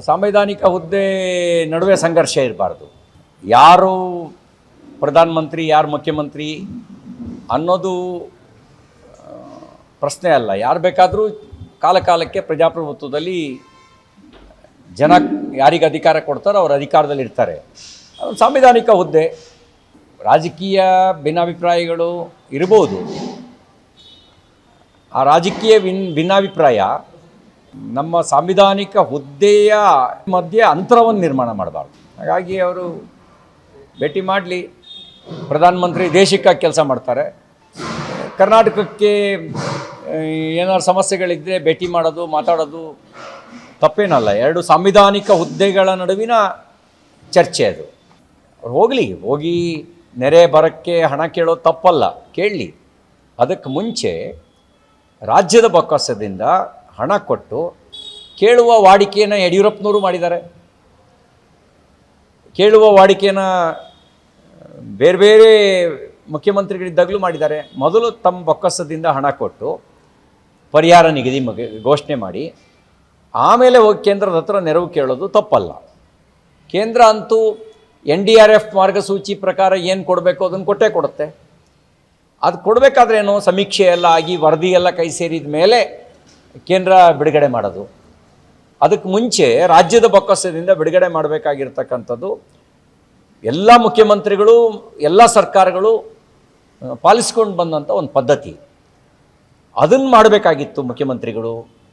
ಸಾಂವಿಧಾನಿಕ ಹುದ್ದೆ ನಡುವೆ ಸಂಘರ್ಷ ಇರಬಾರ್ದು. ಯಾರು ಪ್ರಧಾನಮಂತ್ರಿ, ಯಾರು ಮುಖ್ಯಮಂತ್ರಿ ಅನ್ನೋದು ಪ್ರಶ್ನೆ ಅಲ್ಲ. ಯಾರು ಬೇಕಾದರೂ ಕಾಲಕಾಲಕ್ಕೆ ಪ್ರಜಾಪ್ರಭುತ್ವದಲ್ಲಿ ಜನ ಯಾರಿಗೆ ಅಧಿಕಾರ ಕೊಡ್ತಾರೋ ಅವರು ಅಧಿಕಾರದಲ್ಲಿ ಇರ್ತಾರೆ. ಸಾಂವಿಧಾನಿಕ ಹುದ್ದೆ. ರಾಜಕೀಯ ಭಿನ್ನಾಭಿಪ್ರಾಯಗಳು ಇರ್ಬೋದು. ಆ ರಾಜಕೀಯ ಭಿನ್ ಭಿನ್ನಾಭಿಪ್ರಾಯ ನಮ್ಮ ಸಾಂವಿಧಾನಿಕ ಹುದ್ದೆಯ ಮಧ್ಯೆ ಅಂತರವನ್ನು ನಿರ್ಮಾಣ ಮಾಡಬಾರ್ದು. ಹಾಗಾಗಿ ಅವರು ಭೇಟಿ ಮಾಡಲಿ. ಪ್ರಧಾನಮಂತ್ರಿ ದೇಶಕ್ಕಾಗಿ ಕೆಲಸ ಮಾಡ್ತಾರೆ. ಕರ್ನಾಟಕಕ್ಕೆ ಏನಾದ್ರು ಸಮಸ್ಯೆಗಳಿದ್ದರೆ ಭೇಟಿ ಮಾಡೋದು, ಮಾತಾಡೋದು ತಪ್ಪೇನಲ್ಲ. ಎರಡು ಸಾಂವಿಧಾನಿಕ ಹುದ್ದೆಗಳ ನಡುವಿನ ಚರ್ಚೆ ಅದು. ಅವ್ರು ಹೋಗಲಿ. ಹೋಗಿ ನೆರೆ ಬರೋಕ್ಕೆ ಹಣ ಕೇಳೋದು ತಪ್ಪಲ್ಲ. ಕೇಳಲಿ. ಅದಕ್ಕೆ ಮುಂಚೆ ರಾಜ್ಯದ ಬೊಕ್ಕಸದಿಂದ ಹಣ ಕೊಟ್ಟು ಕೇಳುವ ವಾಡಿಕೆಯನ್ನು ಯಡಿಯೂರಪ್ಪನವರು ಮಾಡಿದ್ದಾರೆ. ಕೇಳುವ ವಾಡಿಕೆಯನ್ನು ಬೇರೆ ಬೇರೆ ಮುಖ್ಯಮಂತ್ರಿಗಳಿದ್ದಾಗಲೂ ಮಾಡಿದ್ದಾರೆ. ಮೊದಲು ತಮ್ಮ ಬೊಕ್ಕಸದಿಂದ ಹಣ ಕೊಟ್ಟು ಪರಿಹಾರ ನಿಗದಿ ಘೋಷಣೆ ಮಾಡಿ, ಆಮೇಲೆ ಹೋಗಿ ಕೇಂದ್ರದ ಹತ್ರ ನೆರವು ಕೇಳೋದು ತಪ್ಪಲ್ಲ. ಕೇಂದ್ರ ಅಂತೂ ಎನ್ ಡಿ ಆರ್ ಎಫ್ ಮಾರ್ಗಸೂಚಿ ಪ್ರಕಾರ ಏನು ಕೊಡಬೇಕು ಅದನ್ನು ಕೊಟ್ಟೇ ಕೊಡುತ್ತೆ. ಅದು ಕೊಡಬೇಕಾದ್ರೇನು, ಸಮೀಕ್ಷೆ ಎಲ್ಲ ಆಗಿ ವರದಿ ಎಲ್ಲ ಕೈ ಸೇರಿದ ಮೇಲೆ ಕೇಂದ್ರ ಬಿಡುಗಡೆ ಮಾಡೋದು. ಅದಕ್ಕೆ ಮುಂಚೆ ರಾಜ್ಯದ ಬೊಕ್ಕಸದಿಂದ ಬಿಡುಗಡೆ ಮಾಡಬೇಕಾಗಿರ್ತಕ್ಕಂಥದ್ದು ಎಲ್ಲ ಮುಖ್ಯಮಂತ್ರಿಗಳು, ಎಲ್ಲ ಸರ್ಕಾರಗಳು ಪಾಲಿಸ್ಕೊಂಡು ಬಂದಂಥ ಒಂದು ಪದ್ಧತಿ. ಅದನ್ನು ಮಾಡಬೇಕಾಗಿತ್ತು ಮುಖ್ಯಮಂತ್ರಿಗಳು.